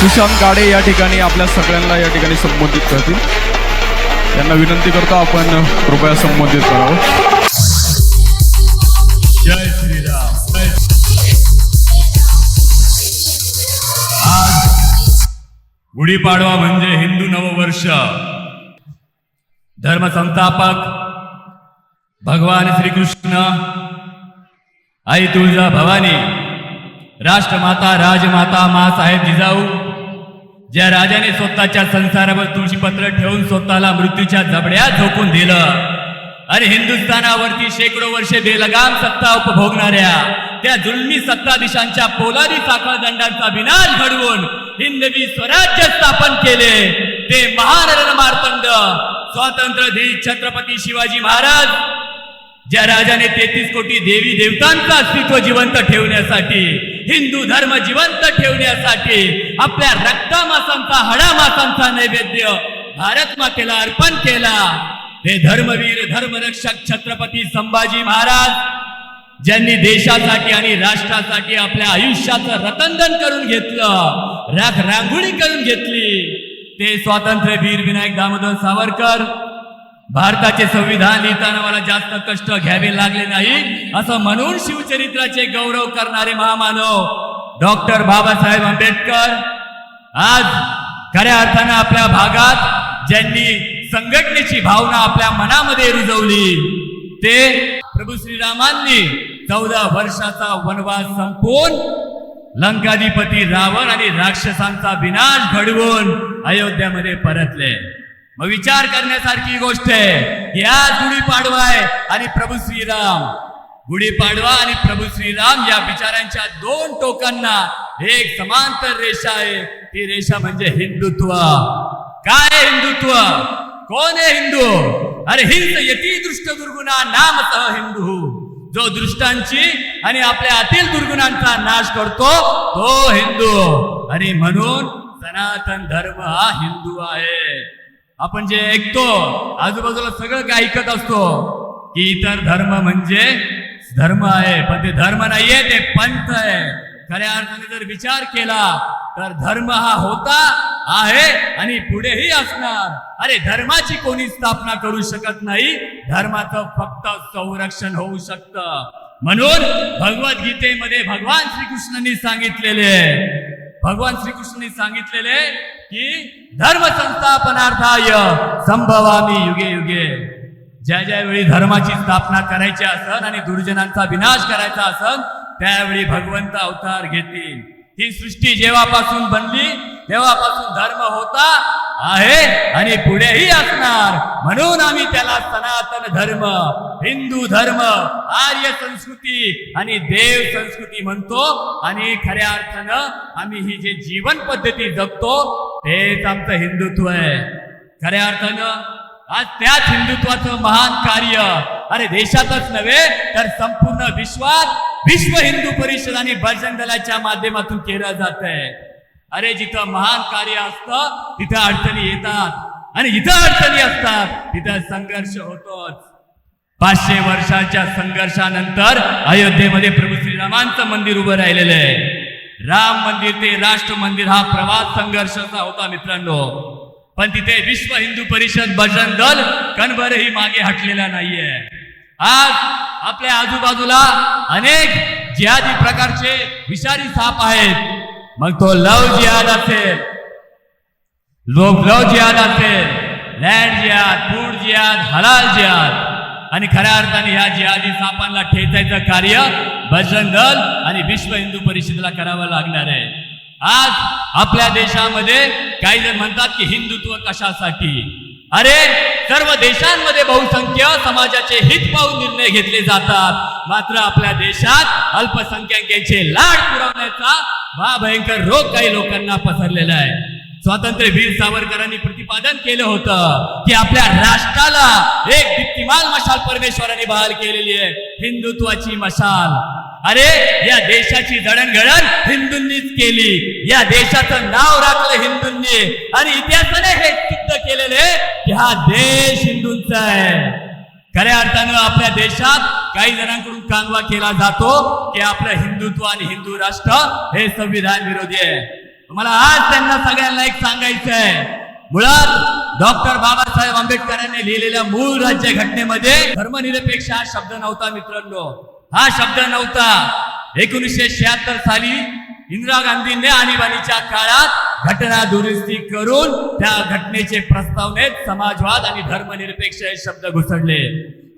सुशांत गाडे या ठिकाणी आपल्या सगळ्यांना या ठिकाणी संबोधित करतील. त्यांना विनंती करतो आपण कृपया संबोधित करावं. जय श्रीराम जय गुढीपाडवा म्हणजे हिंदू नववर्ष. धर्मसंस्थापक भगवान श्रीकृष्ण आई तुळजा भवानी राष्ट्रमाता राजमाता मासाहेब जिजाऊ ज्या राजाने स्वतःच्या संसारावर तुळशीपत्र ठेवून स्वतःला मृत्यूच्या जबड्यात झोकून दिलं. आणि हिंदुस्थानावरती शेकडो वर्षे बेलगाम सत्ता उपभोगणाऱ्या त्या जुलमी सत्ताधीशांच्या पोलादी साखळ दंडांचा विनाश घडवून हिंदवी स्वराज्य स्थापन केले. ते महारण मार्तंड स्वातंत्र्य दिन छत्रपती शिवाजी महाराज ज्या राजाने तेहतीस कोटी देवी देवतांचं अस्तित्व जिवंत ठेवण्यासाठी हिंदू धर्म जिवंत ठेवण्यासाठी आपल्या रक्तामासांचा हडामासांचा नैवेद्य भारत मातेला अर्पण केला. ते धर्मवीर धर्मरक्षक छत्रपती संभाजी महाराज ज्यांनी देशासाठी आणि राष्ट्रासाठी आपल्या आयुष्याचं रतनधन करून घेतलं राख रांगोळी करून घेतली ते स्वातंत्र्यवीर विनायक दामोदर सावरकर भारताचे संविधान लिहिताना मला जास्त कष्ट घ्यावे लागले नाही असं म्हणून शिवचरित्राचे गौरव करणारे महामानव डॉक्टर बाबासाहेब आंबेडकर आज खऱ्या अर्थानं आपल्या भागात ज्यांनी संघटनेची भावना आपल्या मनामध्ये रुजवली ते प्रभू श्रीरामांनी चौदा वर्षाचा वनवास संपवून लंकाधिपती रावण आणि राक्षसांचा विनाश घडवून अयोध्यामध्ये परतले. मग विचार करण्यासारखी गोष्ट आहे. या गुढीपाडवा आहे आणि प्रभू श्रीराम. गुढीपाडवा आणि प्रभू श्रीराम या विचारांच्या दोन टोकांना एक समांतर रेषा आहे. ती रेषा म्हणजे हिंदुत्व. काय हिंदुत्व? कोण आहे हिंदू? अरे हिंद यती दृष्ट दुर्गुणा नाम हिंदू. जो दृष्टांची आणि आपल्या आतील दुर्गुणांचा नाश करतो तो हिंदू. आणि म्हणून सनातन धर्म हा हिंदू आहे. आपण जे ऐकतो आजूबाजूला सगळं काय ऐकत असतो की इतर धर्म म्हणजे धर्म आहे पण ते धर्म नाहीये ते पंथ आहे. खऱ्या अर्थाने जर विचार केला तर धर्म हा होता आहे आणि पुढेही असणार. अरे धर्माची कोणी स्थापना करू शकत नाही? धर्माचं फक्त संरक्षण होऊ शकतं. म्हणून भगवद्गीतेमध्ये भगवान श्रीकृष्णांनी सांगितलेले भगवान श्रीकृष्णांनी सांगितलेले की धर्म संस्थापनार्थाय संभवामी युगे युगे. ज्या ज्या वेळी धर्माची स्थापना करायची असन आणि दुर्जनांचा विनाश करायचा असन त्यावेळी भगवंत अवतार घेतील. ही सृष्टी जेव्हापासून बनली तेव्हापासून धर्म होता आहे आणि पुढेही असणार. म्हणून आम्ही त्याला सनातन धर्म हिंदू धर्म आर्य संस्कृती आणि देव संस्कृती म्हणतो. आणि खऱ्या अर्थानं आम्ही ही जे जीवन पद्धती जगतो हेच आमचं हिंदुत्व आहे. खऱ्या अर्थानं आज त्याच हिंदुत्वाचं महान कार्य अरे देशातच नव्हे तर संपूर्ण विश्वात विश्व हिंदू परिषद आणि बजरंग दलाच्या माध्यमातून केलं जात आहे अरे जिथं महान कार्य असतं तिथं अडचणी येतात. आणि इथं अडचणी असतात तिथं संघर्ष होतोच. पाचशे वर्षाच्या संघर्षानंतर अयोध्येमध्ये प्रभू श्रीरामांचं मंदिर उभं राहिलेलं आहे. राम मंदिर ते राष्ट्र मंदिर हा प्रवास संघर्षाचा होता मित्रांनो. पण तिथे विश्व हिंदू परिषद बजरंग दल कणभरही मागे हटलेला नाहीये. आज आपल्या आजूबाजूला अनेक जिहादी प्रकारचे विषारी साप आहेत. मग तो लव जिहाद असेल लोक लव जिहाद असेल लँड जिहाद फूड जिहाद हलाल जिहाद. आणि खऱ्या अर्थाने ह्या जिहादी सापांना ठेचायचं कार्य बजरंग दल आणि विश्व हिंदू परिषदेला करावं लागणार आहे. आज आपल्या देशामध्ये काही जण म्हणतात की हिंदुत्व कशासाठी? अरे सर्व देशांमध्ये बहुसंख्य समाजाचे हित पाहून निर्णय घेतले जातात. मात्र आपल्या देशात अल्पसंख्याकांचे लाड पुरवण्याचा हा भयंकर रोग काही लोकांना पसरलेला आहे. स्वातंत्र्य वीर सावरकरांनी प्रतिपादन केलं होतं की आपल्या राष्ट्राला एक दीप्तिमान मशाल परमेश्वराने बहाल केलेली आहे. हिंदुत्वाची मशाल. अरे या देशाची जडणघडण हिंदूंनीच केली. या देशाचं नाव राखलं हिंदूंनी. आणि इतिहासाने हे सिद्ध केलेले की हा देश हिंदूंचा आहे. खऱ्या अर्थानं आपल्या देशात काही जणांकडून कांगवा केला जातो की आपलं हिंदुत्व आणि हिंदू राष्ट्र हे संविधान विरोधी आहे. मला आज त्यांना सगळ्यांना एक सांगायचं आहे मुळात डॉक्टर बाबासाहेब आंबेडकरांनी लिहिलेल्या मूळ राज्य घटनेमध्ये धर्मनिरपेक्ष हा शब्द नव्हता मित्रांनो. हा शब्द नव्हता. एकोणीसशे शहात्तर साली इंदिरा गांधींनी आणीबाणीच्या काळात घटना दुरुस्ती करून त्या घटनेचे प्रस्तावनेत समाजवाद आणि धर्मनिरपेक्ष हे शब्द घुसडले.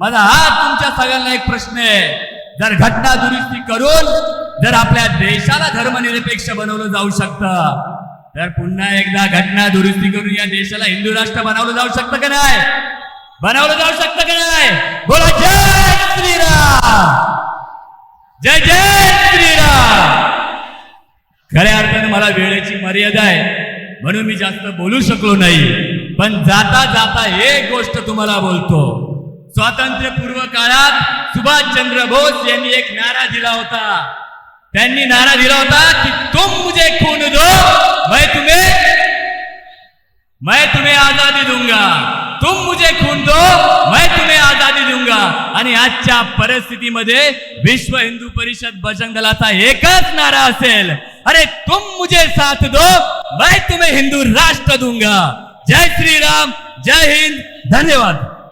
माझा हा तुमच्या सगळ्यांना एक प्रश्न आहे. जर घटना दुरुस्ती करून जर आपल्या देशाला धर्मनिरपेक्ष बनवलं जाऊ शकतं तर पुन्हा एकदा घटना दुरुस्ती करून या देशाला हिंदू राष्ट्र बनवलं जाऊ शकतं का नाही? बनवलं जाऊ शकतं का नाही? बोला जय श्रीराम! जय जय श्रीराम! खऱ्या अर्थाने मला वेळेची मर्यादा आहे म्हणून मी जास्त बोलू शकलो नाही. पण जाता जाता एक गोष्ट तुम्हाला बोलतो. स्वातंत्र्यपूर्व काळात सुभाषचंद्र बोस यांनी एक नारा दिला होता. त्यांनी नारा दिला होता की तुम मुझे खून दो मैं तुम्हें मैं तुम्हें आजादी दूंगा। तुम मुझे खून दो मैं तुम्हें आजादी दूंगा। आणि आजच्या परिस्थितीमध्ये विश्व हिंदू परिषद बजरंग दलाचा एकच नारा असेल. अरे तुम मुझे साथ दो मैं तुम्हें हिंदू राष्ट्र दूंगा. जय श्रीराम जय हिंद. धन्यवाद.